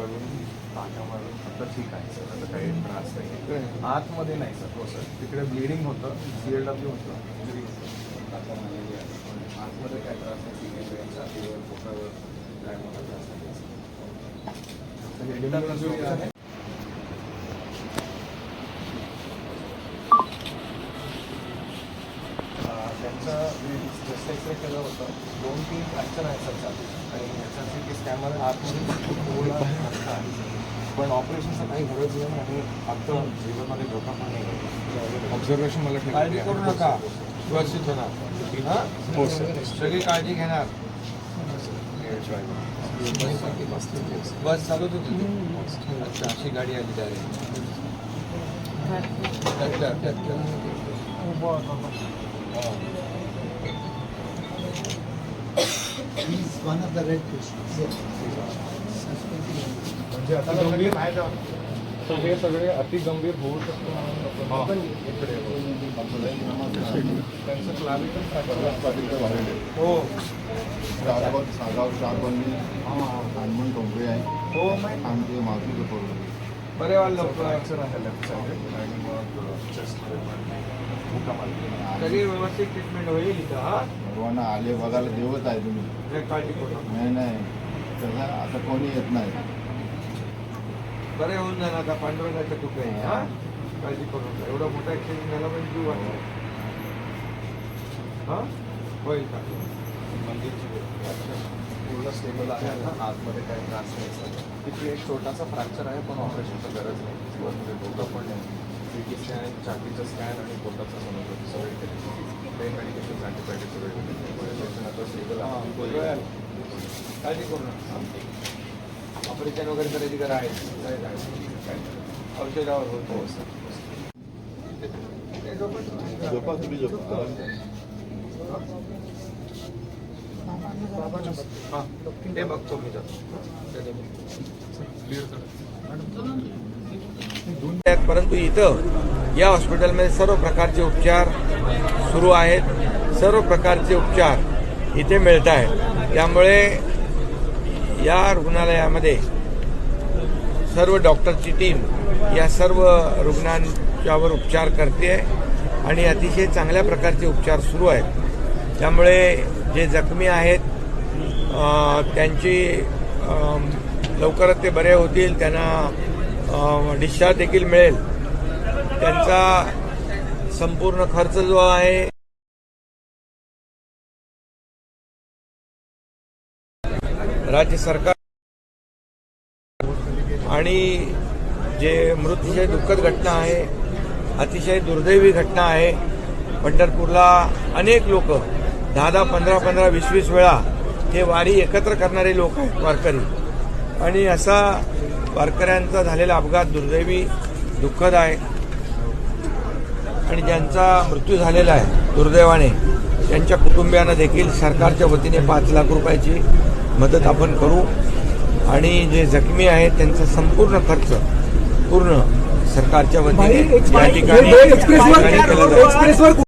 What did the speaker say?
करून टाका मारून आता ठीक आहे सर आता काही त्रास नाही आतमध्ये नाही सर हो सर. तिकडे ब्लिडिंग होतं सी एल डब्ल्यू होतं. injury होतं. टाका मारलेली आहे. पण आतमध्ये काय त्रास नाही ठीक आहे छातीवर पोटावर काय मला त्रास नाही सर. तर हे internal injury आहे अं, चेस्ट एक्सरे केलं होतं दोन तीन फ्रॅक्चर आहे सर छातीत आणि याचा सी टी स्कॅनमध्ये आतमध्ये. पण ऑपरेशनचं काही गरज नाही आणि आता जीवनमध्ये धोका पण नाही ऑब्झर्वेशन मला काळजी करू नका. व्यवस्थित होणार. हा? सर सगळी काळजी घेणार. बस चालवत होती? अच्छा अशी गाडी आली डायरेक्ट म्हणजे आता गंभीर तर हे सगळे अति गंभीर होऊ शकतो म्हणून इकडे त्यांचं क्लाविकल हो. सागाव सागाव शाहबंदी हनुमान टोंबरे आहे. हो माहिती. पडलं बरे वाल लोक फ्रॅक्चर आहे लेफ्ट साईड आणि मग आहे. सगळी व्यवस्थित ट्रीटमेंट होईल इथं हा? सर्वांना आले बघायला देवत आहे तुम्ही. काही काळजी करू नका. नाही नाही. तसं आता कोणी येत नाही. बरे होऊन जाणार आता पांडुरंगाच्या कुठे आहे हा? काळजी करू नका. एवढा मोठा ऍक्सिडेंट झाला पण जीव वाचला. हा? होईल का? मंदिरची पूर्ण स्टेबल आहे. आता आतमध्ये काही त्रास नाही तिथे एक छोटासा फ्रॅक्चर आहे पण ऑपरेशनची गरज नाही. जीवनमध्ये धोका पण नाही. सी टी स्कॅन छातीचं स्कॅन आणि पोटाचं सोनोग्राफी सगळे केले. पेन मेडिकेशन अँटीबायोटिक सगळे. पेशंट आता स्टेबल काळजी करू नका. ऑपरेशन वगैरे करायची गरज आहे. औषधावर होतो हो सर. झोपा तुम्ही झोपा. करा. हा ते बघतो मी जातो परंतु इथं या हॉस्पिटलमध्ये सर्व प्रकारचे उपचार सुरू आहेत. सर्व प्रकारचे उपचार इथे मिळत आहेत. त्यामुळे या रुग्णालयामध्ये सर्व डॉक्टरची टीम या सर्व रुग्णांच्यावर उपचार करते आणि अतिशय चांगल्या प्रकारचे उपचार सुरू आहेत. त्यामुळे जे जखमी आहेत त्यांची लवकरच ते बरे होतील त्यांना डिस्चार्ज देखील मिळेल. त्यांचा संपूर्ण खर्च जो आहे राज्य सरकार आणि जे मृत्यूचे दुःखद घटना आहे अतिशय दुर्दैवी घटना आहे पंढरपूरला अनेक लोक दहा दहा पंधरा पंधरा वीस वीस वेळा हे वारी एकत्र करणारे लोक आहेत वारकरी आणि असा वारकऱ्यांचा झालेला अपघात दुर्दैवी दुःखद आहे आणि ज्यांचा मृत्यू झालेला आहे दुर्दैवाने त्यांच्या कुटुंबियांना देखील सरकारच्या वतीने पाच लाख रुपयाची मदत आपण करू आणि जे जखमी आहेत त्यांचा संपूर्ण खर्च पूर्ण सरकारच्या वतीने या ठिकाणी केला जाईल.